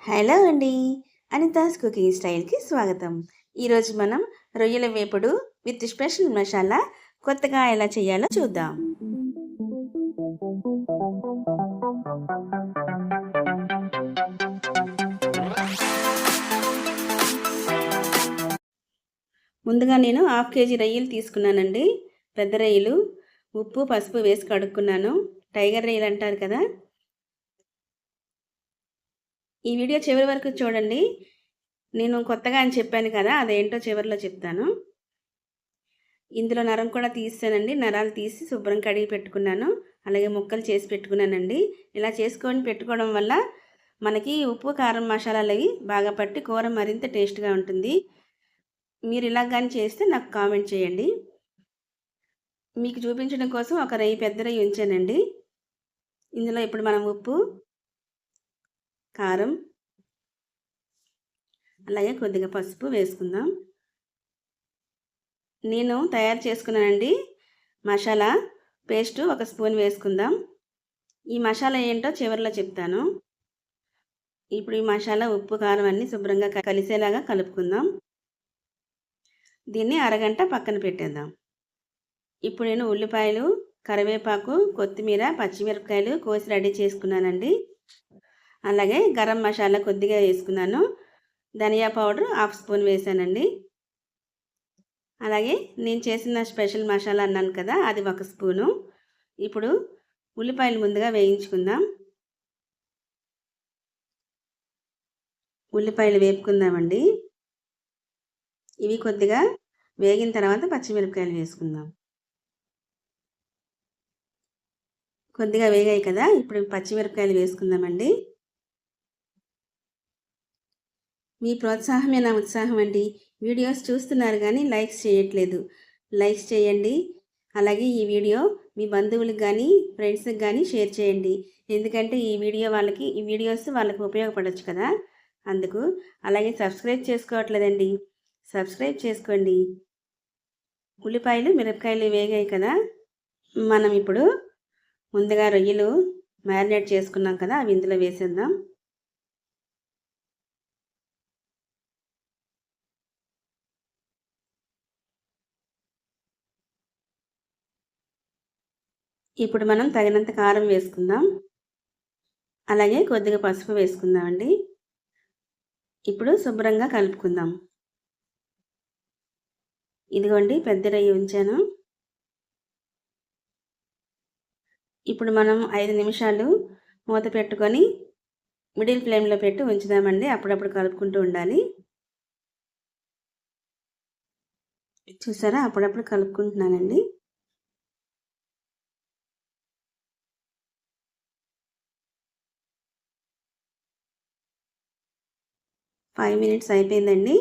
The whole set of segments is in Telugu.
హలో అండి. అనితాస్ కుకింగ్ స్టైల్కి స్వాగతం. ఈరోజు మనం రొయ్యల వేపుడు విత్ స్పెషల్ మసాలా కొత్తగా ఎలా చేయాలో చూద్దాం. ముందుగా నేను హాఫ్ కేజీ రొయ్యలు తీసుకున్నానండి. పెద్ద రొయ్యలు ఉప్పు పసుపు వేసి కడుక్కున్నాను. టైగర్ రొయ్యలు అంటారు కదా ఈ వీడియో చివరి వరకు చూడండి. నేను కొత్తగా అని చెప్పాను కదా అదేంటో చివరిలో చెప్తాను. ఇందులో నరం కూడా తీసానండి నరాలు తీసి శుభ్రం కడిగి పెట్టుకున్నాను. అలాగే ముక్కలు చేసి పెట్టుకున్నానండి. ఇలా చేసుకొని పెట్టుకోవడం వల్ల మనకి ఉప్పు కారం మసాలాలు అవి బాగా పట్టి కూర మరింత టేస్ట్గా ఉంటుంది. మీరు ఇలా కానీ చేస్తే నాకు కామెంట్ చేయండి. మీకు చూపించడం కోసం ఒక రై పెద్ద రయ్యి ఉంచానండి. ఇందులో ఇప్పుడు మనం ఉప్పు కారం అలాగే కొద్దిగా పసుపు వేసుకుందాం. నేను తయారు చేసుకున్నానండి మసాలా పేస్ట్ ఒక స్పూన్ వేసుకుందాం. ఈ మసాలా ఏంటో చివరిలో చెప్తాను. ఇప్పుడు ఈ మసాలా ఉప్పు కారం అన్నీ శుభ్రంగా కలిసేలాగా కలుపుకుందాం. దీన్ని అరగంట పక్కన పెట్టేద్దాం. ఇప్పుడు నేను ఉల్లిపాయలు కరివేపాకు కొత్తిమీర పచ్చిమిరపకాయలు కోసి రెడీ చేసుకున్నానండి. అలాగే గరం మసాలా కొద్దిగా వేసుకున్నాను. ధనియా పౌడర్ హాఫ్ స్పూన్ వేసానండి. అలాగే నేను చేసిన స్పెషల్ మసాలా అన్నాను కదా అది ఒక స్పూను. ఇప్పుడు ఉల్లిపాయలు ముందుగా వేయించుకుందాం. ఉల్లిపాయలు వేపుకుందామండి. ఇవి కొద్దిగా వేగిన తర్వాత పచ్చిమిరపకాయలు వేసుకుందాం. కొద్దిగా వేగాయి కదా ఇప్పుడు పచ్చిమిరపకాయలు వేసుకుందామండి. మీ ప్రోత్సాహమే నా ఉత్సాహం అండి. వీడియోస్ చూస్తున్నారు కానీ లైక్స్ చేయట్లేదు. లైక్స్ చేయండి. అలాగే ఈ వీడియో మీ బంధువులకు కానీ ఫ్రెండ్స్కి కానీ షేర్ చేయండి. ఎందుకంటే ఈ వీడియో వాళ్ళకి ఈ వీడియోస్ వాళ్ళకి ఉపయోగపడవచ్చు కదా. అందుకు అలాగే సబ్స్క్రైబ్ చేసుకోవట్లేదండి. సబ్స్క్రైబ్ చేసుకోండి. ఉల్లిపాయలు మిరపకాయలు వేగాయి కదా. మనం ఇప్పుడు ముందుగా రొయ్యలు మ్యారినేట్ చేసుకున్నాం కదా అవి ఇందులో వేసేద్దాం. ఇప్పుడు మనం తగినంత కారం వేసుకుందాం. అలాగే కొద్దిగా పసుపు వేసుకుందామండి. ఇప్పుడు శుభ్రంగా కలుపుకుందాం. ఇదిగోండి పెద్ద రయ్యి ఉంచాను. ఇప్పుడు మనం ఐదు నిమిషాలు మూత పెట్టుకొని మిడిల్ ఫ్లేమ్లో పెట్టి ఉంచుదామండి. అప్పుడప్పుడు కలుపుకుంటూ ఉండాలి. చూసారా? అప్పుడప్పుడు కలుపుకుంటున్నానండి. ఫైవ్ మినిట్స్ అయిపోయిందండి.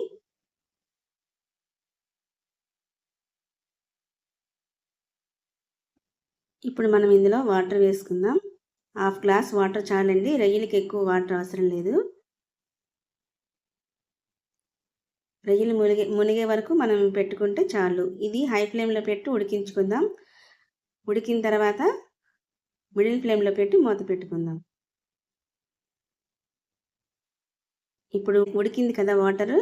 ఇప్పుడు మనం ఇందులో వాటర్ వేసుకుందాం. హాఫ్ గ్లాస్ వాటర్ చాలండి. రొయ్యలకి ఎక్కువ వాటర్ అవసరం లేదు. రొయ్యలు మునిగే మునిగే వరకు మనం పెట్టుకుంటే చాలు. ఇది హై ఫ్లేమ్లో పెట్టి ఉడికించుకుందాం. ఉడికిన తర్వాత మిడిల్ ఫ్లేమ్లో పెట్టి మూత పెట్టుకుందాం. ఇప్పుడు ఉడికింది కదా వాటర్.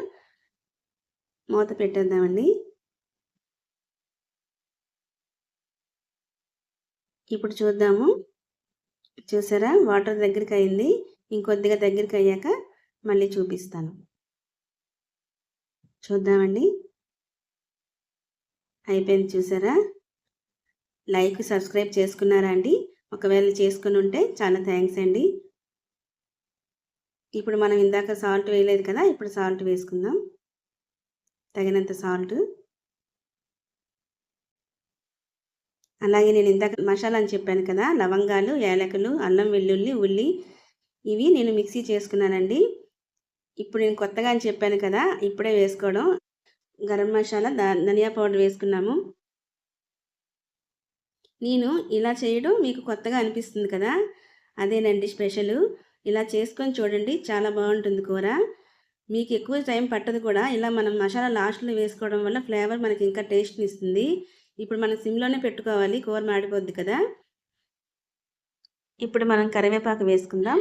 మూత పెట్టేద్దామండి. ఇప్పుడు చూద్దాము. చూసారా? వాటర్ దగ్గరికి అయింది ఇంకొద్దిగా దగ్గరికి అయ్యాక మళ్ళీ చూపిస్తాను. చూద్దామండి. అయిపోయింది చూసారా? లైక్ సబ్స్క్రైబ్ చేసుకున్నారా అండి? ఒకవేళ చేసుకుని ఉంటే చాలా థ్యాంక్స్ అండి. ఇప్పుడు మనం ఇందాక సాల్ట్ వేయలేదు కదా ఇప్పుడు సాల్ట్ వేసుకుందాం. తగినంత సాల్ట్ అలాగే నేను ఇందాక మసాలా అని చెప్పాను కదా లవంగాలు యాలకులు అల్లం వెల్లుల్లి ఉల్లి ఇవి నేను మిక్సీ చేసుకున్నానండి. ఇప్పుడు నేను కొత్తగా అని చెప్పాను కదా ఇప్పుడే వేసుకోవడం. గరం మసాలా ధనియా పౌడర్ వేసుకున్నాము. నేను ఇలా చేయడం మీకు కొత్తగా అనిపిస్తుంది కదా అదేనండి స్పెషల్. ఇలా చేసుకొని చూడండి. చాలా బాగుంటుంది కూర. మీకు ఎక్కువ టైం పట్టదు కూడా. ఇలా మనం మసాలా లాస్ట్లో వేసుకోవడం వల్ల ఫ్లేవర్ మనకి ఇంకా టేస్ట్ని ఇస్తుంది. ఇప్పుడు మనం సిమ్లోనే పెట్టుకోవాలి. కూర మాడిపోద్ది కదా. ఇప్పుడు మనం కరివేపాకు వేసుకుందాం.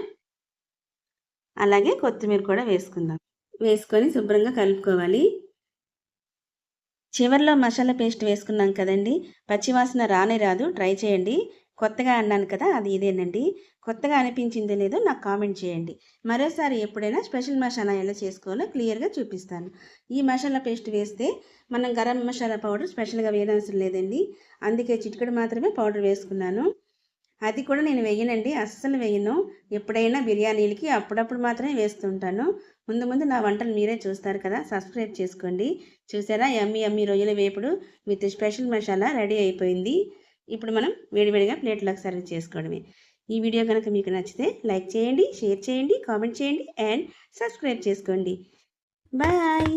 అలాగే కొత్తిమీర కూడా వేసుకుందాం. వేసుకొని శుభ్రంగా కలుపుకోవాలి. చివరిలో మసాలా పేస్ట్ వేసుకున్నాం కదండి. పచ్చివాసన రానే రాదు. ట్రై చేయండి. కొత్తగా అన్నాను కదా అది ఇదేనండి. కొత్తగా అనిపించిందో లేదో నాకు కామెంట్ చేయండి. మరోసారి ఎప్పుడైనా స్పెషల్ మసాలా ఎలా చేసుకోవాలో క్లియర్గా చూపిస్తాను. ఈ మసాలా పేస్ట్ వేస్తే మనం గరం మసాలా పౌడర్ స్పెషల్గా వేయనవసరం లేదండి. అందుకే చిటికెడు మాత్రమే పౌడర్ వేసుకున్నాను. అది కూడా నేను వేయనండి అస్సలు వేయను. ఎప్పుడైనా బిర్యానీలకి అప్పుడప్పుడు మాత్రమే వేస్తుంటాను ముందు ముందు నా వంటలు మీరే చూస్తారు కదా సబ్స్క్రైబ్ చేసుకోండి. చూసారా ఎమ్మి ఎమ్మి రొయ్యల వేపుడు విత్ స్పెషల్ మసాలా రెడీ అయిపోయింది. ఇప్పుడు మనం వేడివేడిగా ప్లేట్లోకి సర్వ్ చేసుకోవడమే. ఈ వీడియో కనుక మీకు నచ్చితే లైక్ చేయండి షేర్ చేయండి కామెంట్ చేయండి అండ్ సబ్స్క్రైబ్ చేసుకోండి. బాయ్!